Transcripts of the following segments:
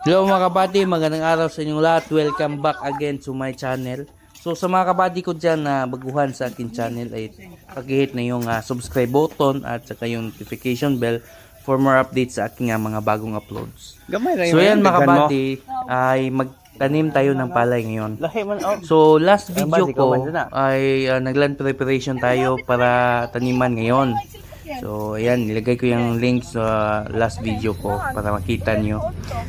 Hello mga kabady, magandang araw sa inyong lahat. Welcome back again to my channel. So sa mga kabady ko dyan na baguhan sa akin channel ay pakihit na yung ah, subscribe button at saka yung notification bell for more updates sa aking ah, mga bagong uploads. Gamay So yan mga kabady ay magtanim tayo ng palay ngayon. Oh. So last video ko ah. ay uh, nagland preparation tayo para taniman ngayon. So ayan, nilagay ko yung link sa last video ko para makita nyo.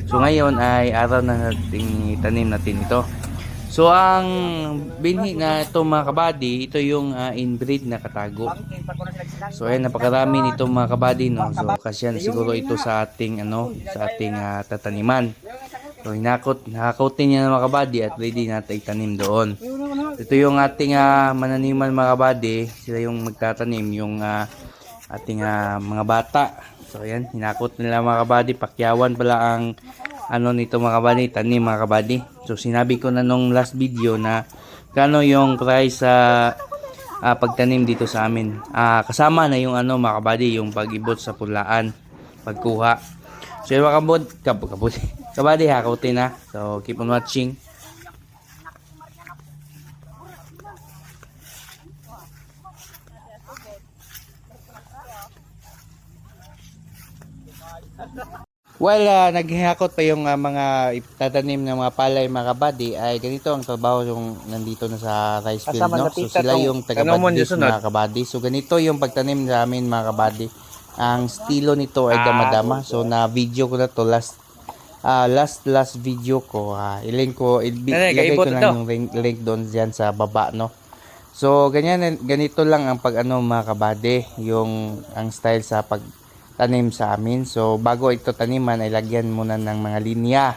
So ngayon ay araw na nating tanim natin ito. So ang binhi na ito mga kabady, ito yung uh, inbreed na katago. So ayan, napakarami nito mga kabady no. So kasi yan siguro ito sa ating ano, sa ating ah, tataniman. So hinakot, nakakotin niya ng mga kabady at ready natin itanim doon. Ito yung ating ah, mananiman mga kabady, sila yung magtatanim, yung ah, ating ah, mga bata. So ayan, hinakot nila mga kabady, pakyawan pala ang ano nito mga kabady, tanim mga kabady. So sinabi ko na nung last video na kano yung price sa ah, pagtanim dito sa amin. Ah, kasama na yung ano mga kabady, yung pag-ibot sa pulaan, pagkuha. So yung mga kabod, kab kabod, kabady na. So keep on watching. Well, ah, naghihakot pa yung ah, mga tatanim ng mga palay mga kabady ay ganito ang trabaho yung nandito na sa rice field Kasama no. na So sila yung taga-badis mga kabady. So ganito yung pagtanim sa amin mga kabady. Ang estilo nito ay Ah, dama-dama. So na video ko na to last ah, last last video ko. ah, ilink ko ilagay ko ito. yung link, link doon diyan sa baba no. So ganyan ganito lang ang pag ano mga kabady, yung ang style sa pag tanim sa amin. So, bago ito taniman ay lagyan muna ng mga linya.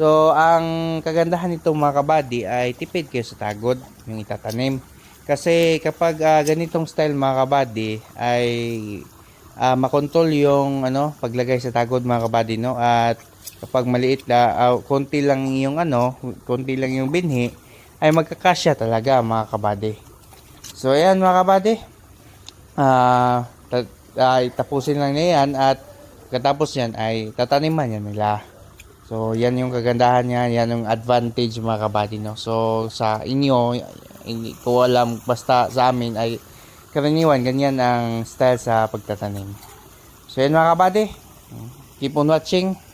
So, ang kagandahan nito mga kabady ay tipid kayo sa tagod yung itatanim. Kasi kapag ah, ganitong style mga kabady ay ah, makontrol yung ano, paglagay sa tagod mga kabady no at kapag maliit la ah, konti lang yung ano, konti lang yung binhi ay magkakasya talaga mga kabady. So, ayan mga kabady. Ta- ay tapusin lang na yan at katapos yan ay tataniman yan nila. So, yan yung kagandahan niya, yan yung advantage mga kabady, no? So, sa inyo, hindi ko alam, basta sa amin ay karaniwan, ganyan ang style sa pagtatanim. So, yan mga kabady. Keep on watching.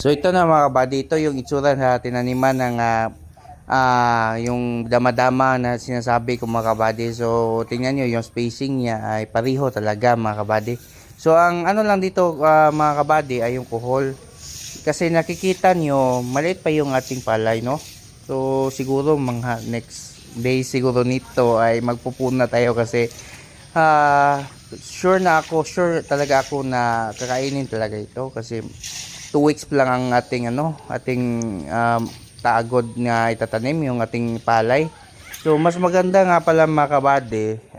So ito na mga kabady, ito yung itsura sa tinaniman ng ah, ah, yung dama-dama na sinasabi ko mga kabady. So tingnan nyo yung spacing niya ay pariho talaga mga kabady. So ang ano lang dito ah, mga kabady ay yung kuhol. Kasi nakikita nyo, maliit pa yung ating palay no. So siguro mga next day siguro nito ay magpupuna tayo kasi ah, sure na ako, sure talaga ako na kakainin talaga ito kasi 2 weeks lang ang ating ano, ating um, taagod na itatanim yung ating palay. So mas maganda nga pala mga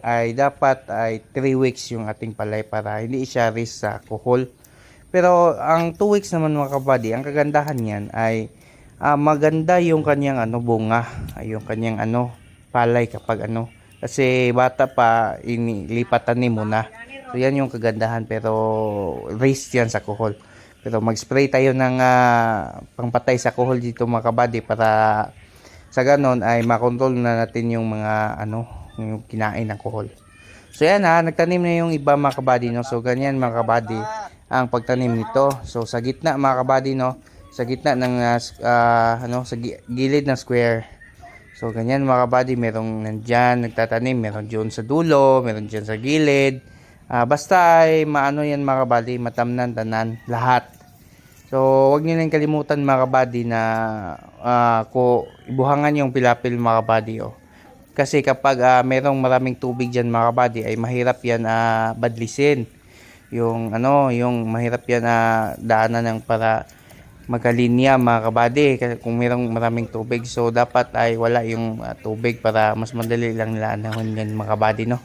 ay dapat ay 3 weeks yung ating palay para hindi siya risk sa kuhol. Pero ang 2 weeks naman mga ang kagandahan niyan ay ah, maganda yung kanyang ano bunga, ay yung kanyang ano palay kapag ano kasi bata pa inilipatan ni muna. So yan yung kagandahan pero risk yan sa kuhol. Pero mag-spray tayo ng ah, pangpatay sa kuhol dito mga kabady para sa ganon ay makontrol na natin yung mga ano, yung kinain ng kuhol. So yan ha, nagtanim na yung iba mga kabady no. So ganyan mga kabady ang pagtanim nito. So sa gitna mga kabady no, sa gitna ng ah, ah, ano sa gi- gilid ng square. So, ganyan mga kabady, merong nandyan, nagtatanim, meron dyan sa dulo, meron dyan sa gilid. Ah, basta ay maano yan mga kabady, matamnan, tanan, lahat. So, wag niyo lang kalimutan mga kabady na ah, ko ibuhangan yung pilapil mga kabady. Oh. Kasi kapag ah, merong maraming tubig diyan mga kabady ay mahirap yan ah, badlisin. Yung ano, yung mahirap yan ah, daanan ng para magkalinya mga kabady kung merong maraming tubig. So, dapat ay wala yung ah, tubig para mas madali lang nila anahon yan mga kabady, no?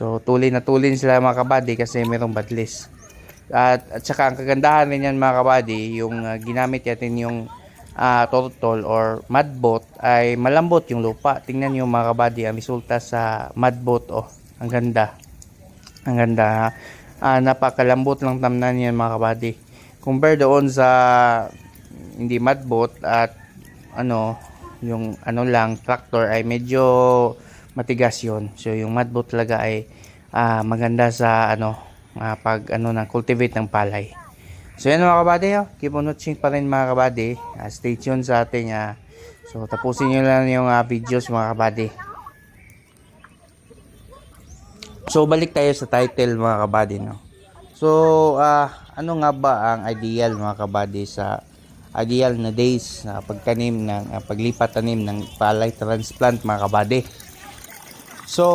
So, tulin na tulin sila mga kabady kasi merong badlis. At, at saka ang kagandahan rin yan mga kabady, yung ah, ginamit natin yung ah, turtle or mud boat ay malambot yung lupa. Tingnan nyo mga kabady, ang resulta sa mud boat, oh, ang ganda. Ang ganda. ha? Ah, napakalambot lang tamnan yan mga kabady. Compare doon sa hindi mud boat at ano, yung ano lang, tractor ay medyo matigas yun. So yung mud boat talaga ay ah, maganda sa ano, ah, pag ano na cultivate ng palay. So yan mga kabady, oh. keep on watching pa rin mga kabady. Ah, stay tuned sa ating ah, so tapusin nyo lang yung ah, videos mga kabady. So balik tayo sa title mga kabady no. So ah ano nga ba ang ideal mga kabady sa ideal na days na pagtanim ng ah, paglipat tanim ng palay transplant mga kabady. So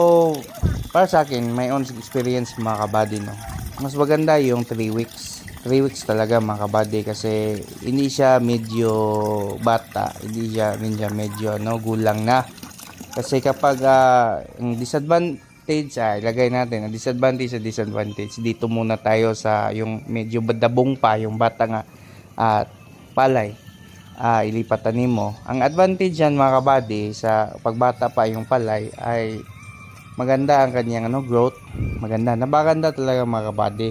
para sa akin my own experience mga kabady no. Mas maganda yung 3 weeks. 3 weeks talaga mga kabady kasi hindi siya medyo bata, hindi siya, hindi siya medyo no, gulang na. Kasi kapag ah, ang disadvantage ay ilagay natin ang disadvantage sa disadvantage dito muna tayo sa yung medyo badabong pa yung bata nga at palay ah ilipat tanim mo ang advantage yan mga kabady sa pagbata pa yung palay ay maganda ang kanyang ano growth maganda napaganda talaga mga kabady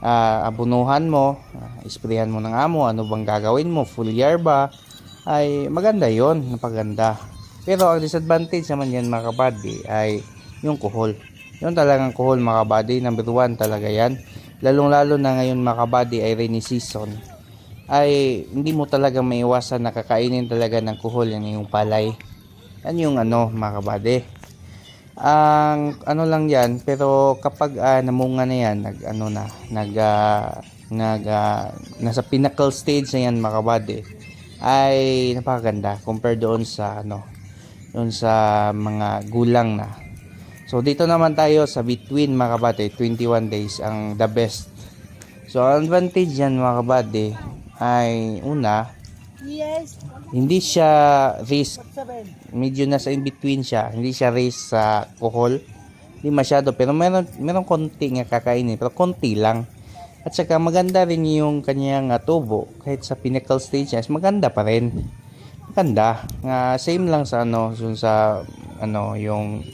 ah abunuhan mo ah, isprayan mo ng amo ano bang gagawin mo full year ba ay maganda yon napaganda pero ang disadvantage naman yan mga kabady ay yung kuhol. Yung talagang kuhol mga kabady, number one talaga yan. Lalong lalo na ngayon mga kabady ay rainy season. Ay hindi mo talaga maiwasan na kakainin talaga ng kuhol yan yung palay. Yan yung ano mga kabady. Ang ano lang yan, pero kapag ah, namunga na yan, nag ano na, nag ah, nag ah, nasa pinnacle stage na yan mga ay napakaganda compare doon sa ano, doon sa mga gulang na. So dito naman tayo sa between mga kabady, 21 days ang the best. So advantage yan mga ay una, Yes, hindi siya risk seven. medyo nasa in between siya. Hindi siya race sa kuhol. Hindi masyado. Pero meron, meron konti nga kakainin. Pero konti lang. At saka maganda rin yung kanyang uh, tubo. Kahit sa pinnacle stage niya, maganda pa rin. Maganda. Nga same lang sa ano, sa ano, yung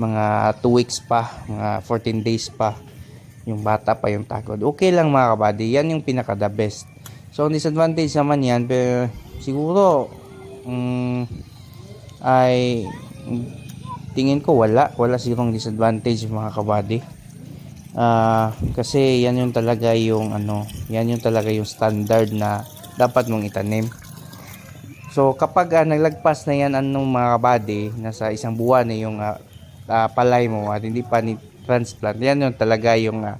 mga 2 weeks pa, mga 14 days pa. Yung bata pa yung takod. Okay lang mga kabady. Yan yung pinaka the best. So, ang disadvantage naman yan, pero siguro, mm, ay tingin ko wala wala sigurong disadvantage mga kabady. Ah, kasi yan yung talaga yung ano yan yung talaga yung standard na dapat mong itanim. So kapag ah, naglagpas na yan anong mga kabady nasa isang buwan na yung ah, ah, palay mo at hindi pa ni transplant yan yung talaga yung ah,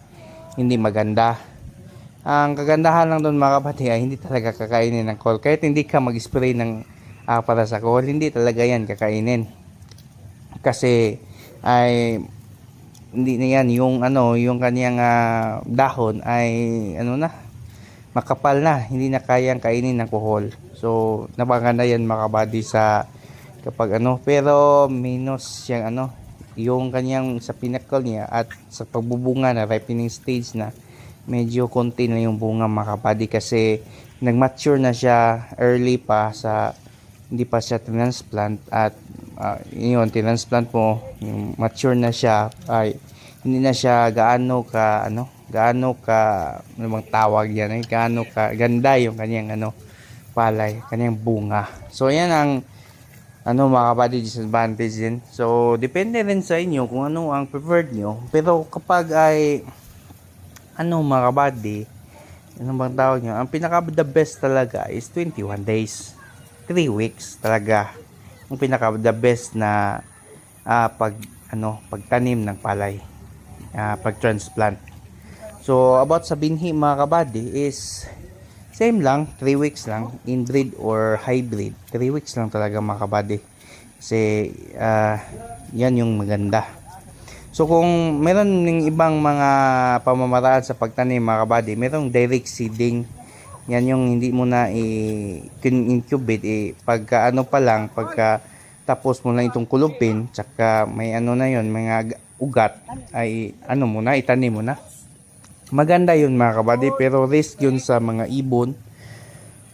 hindi maganda ang kagandahan lang doon mga kabady ay hindi talaga kakainin ng call kahit hindi ka mag-spray ng ah, para sa call hindi talaga yan kakainin. Kasi ay hindi na yan. Yung ano yung kaniyang ah, dahon ay ano na makapal na. Hindi na kayang kainin ng kuhol so napakaganda yan mga sa kapag ano. Pero minus siyang ano yung kanyang sa pinnacle niya at sa pagbubunga na ripening stage na medyo konti na yung bunga mga kasi nag-mature na siya early pa sa hindi pa siya transplant at ah, yun transplant mo yung mature na siya ay hindi na siya gaano ka ano gaano ka ano bang tawag yan eh, gaano ka ganda yung kanyang ano palay kanyang bunga. So yan ang ano mga disadvantage din. So depende rin sa inyo kung ano ang preferred nyo. Pero kapag ay ano mga kabady ano bang tawag nyo? Ang pinaka the best talaga is 21 days. 3 weeks talaga. Yung pinaka the best na ah, pag ano pagtanim ng palay. Ah, pag transplant so about sa binhi mga kabady is same lang. 3 weeks lang. Inbreed or hybrid. 3 weeks lang talaga mga kabady kasi ah, yan yung maganda So kung meron ng ibang mga pamamaraan sa pagtanim mga kabady, merong direct seeding. Yan yung hindi mo na i-incubate eh, pagka ano pa lang, pagka tapos mo lang itong kulupin, tsaka may ano na yon mga ugat, ay ano mo na, itanim mo na. Maganda yun mga kabady, pero risk yun sa mga ibon,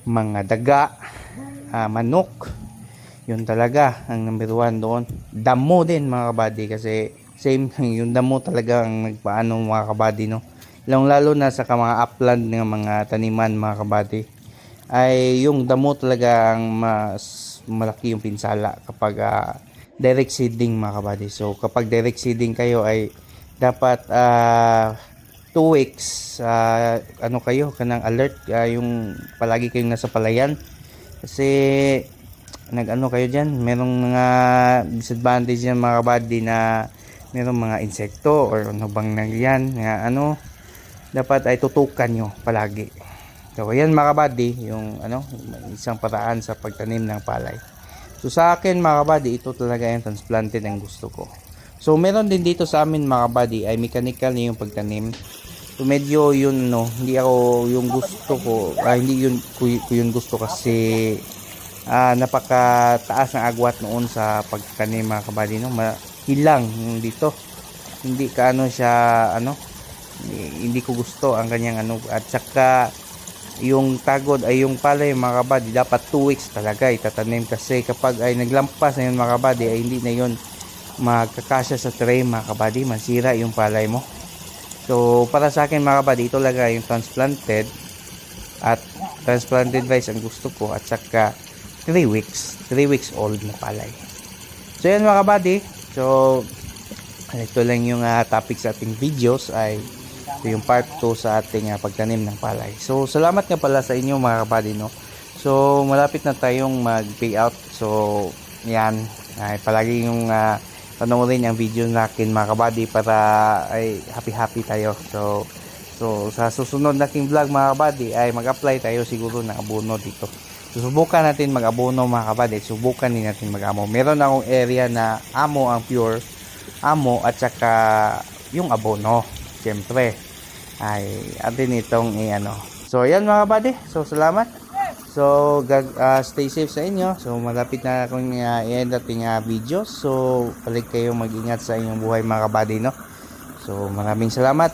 mga daga, ah, manok, yun talaga ang number one doon. Damo din mga kabady kasi same yung damo talaga ang nagpaano mga kabady no. Lalong lalo na sa mga upland ng mga taniman mga kabady ay yung damo talaga ang mas malaki yung pinsala kapag ah, direct seeding mga kabady. So kapag direct seeding kayo ay dapat ah, two weeks ah, ano kayo kanang alert ah, yung palagi kayong nasa palayan kasi nag-ano kayo dyan, merong mga disadvantage yan mga kabady na merong mga insekto or ano bang nagyan nga ano dapat ay tutukan nyo palagi. So yan mga kabady yung ano isang paraan sa pagtanim ng palay. So sa akin mga kabady ito talaga yung transplanted ang gusto ko. So meron din dito sa amin mga kabady ay mechanical na yung pagtanim. So medyo yun no hindi ako yung gusto ko ah, hindi yun ko, ko gusto kasi ah, napakataas ng agwat noon sa pagtanim mga kabady no. Ma- hilang dito. Hindi ka ano siya ano hindi, hindi ko gusto ang kanyang ano. At saka yung tagod ay yung palay mga kabady dapat 2 weeks talaga itatanim. Kasi kapag ay naglampas na yun mga kabady ay hindi na yun magkakasya sa tray mga kabady. Masira yung palay mo. So para sa akin mga kabady ito talaga yung transplanted. At transplanted rice ang gusto ko. At saka 3 weeks. 3 weeks old na palay. So yan mga kabady So, ito lang yung ah, topic sa ating videos ay ito yung part 2 sa ating ah, pagtanim ng palay. So, salamat nga pala sa inyo mga kabady, no? So, malapit na tayong mag-payout. So, yan. Ay, palagi yung uh, panoorin yung video natin mga kabady para ay happy-happy tayo. So, so sa susunod nating vlog mga kabady ay mag-apply tayo siguro ng abono dito. Susubukan natin mag-abono mga kabady. Subukan din natin mag-amo. Meron akong area na amo ang pure amo at saka yung abono. Siyempre. Ay, atin itong i-ano. So, yan mga kabady. So, salamat. So, ah, stay safe sa inyo. So, malapit na akong uh, i-end ating ah, videos. So, balik kayo mag-ingat sa inyong buhay mga kabady, no? So, maraming salamat.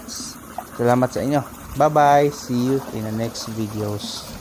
Salamat sa inyo. Bye-bye. See you in the next videos.